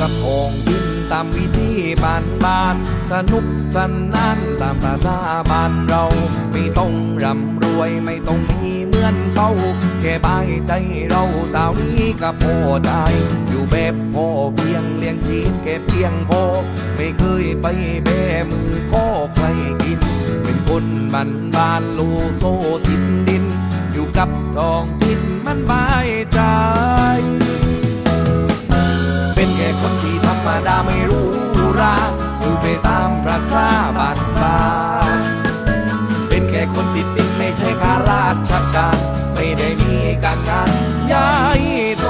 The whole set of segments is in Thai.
กับองค์ดินตามวิธีบ้านบ้าน สนุกสนานตามภาษาบ้านเรา ไม่ต้องร่ำรวยไม่ต้องมีเหมือนเขา แค่บายใจเราตาวีกับพอได้ อยู่แบบพอเพียงเลี้ยงชีพแค่เพียงพอ ไม่เคยไปแบมือขอใครกิน เป็นคนบ้านบ้านลูโซตินดิน อยู่กับทองถิ่นมันบายใจ รู้ราอยู่ไปตามประสาบ้านบ้าเป็นแค่คนติดดินไม่ใช่ข้าราชการ ไม่ได้มีการงานใหญ่โต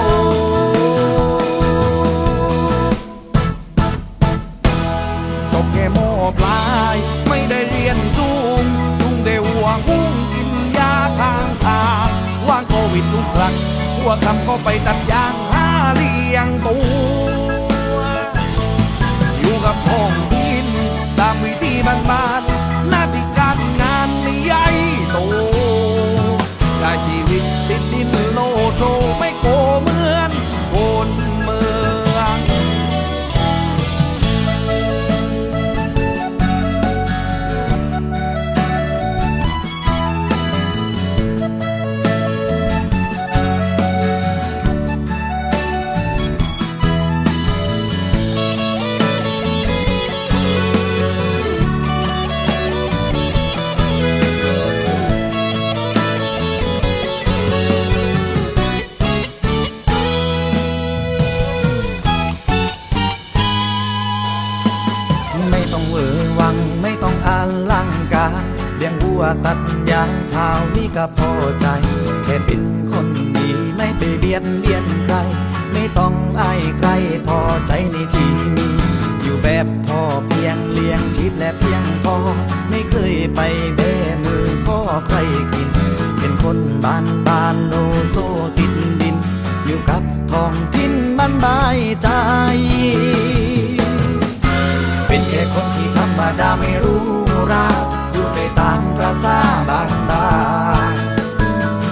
ตกแค่โมปลาย ไม่ได้เรียนสูงลุงได้ห่วงหุ้งกินยาข้างทางว่างโควิดทุกครั้งหัวคำก็ไปตัดยา ลังกาเลี้ยงวัวตัดยางเท้านี่ก็พอใจ แค่เป็นคนดีไม่ไปเบียดเบียนใคร ไม่ต้องอายใครพอใจในที่มี อยู่แบบพอเพียงเลี้ยงชีพและเพียงพอ ไม่เคยไปเบ้มือขอใครกิน เป็นคนบ้านบ้านโลโซติดดิน อยู่กับท้องถิ่นบ้านบายใจ เป็นแค่คนที่ธรรมดาไม่รู้ ราอยู่ไปตามประสาบางตา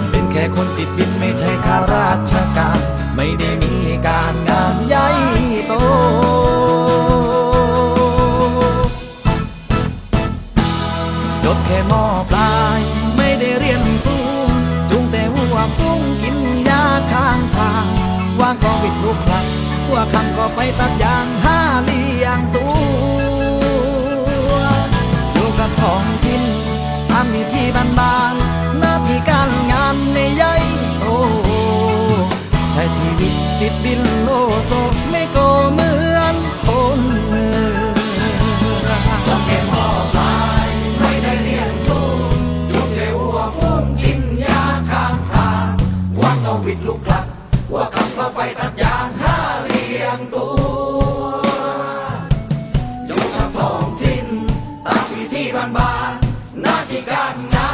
เป็นแค่คนติดดินไม่ใช่ข้าราชการ ไม่ได้มีการงานใหญ่โตจบแค่มอปลายไม่ได้เรียนสูงจุงแต่หัวฟุ้งกินยาข้างทาง ว่างก็วิดลูกคลักหัวคำก็ไปตัดยางห้าเลี้ยงตัวามมีที่บ้านบานหน้าที่การงานในใหญ่โตใช้ชีวิตติดดินโลโซไม่โกเหมือนคนเมืองจำแค่มอปลายไม่ได้เรียนสูงยุคเดียวหัวฟุ้งกินยาข้างทางว่างเอาวิดลูกคลักหัวคำก็ไปตัดยางห้าเลี้ยงตัวอยู่กับทองถิ่นตามวิธีบ้าน not you got.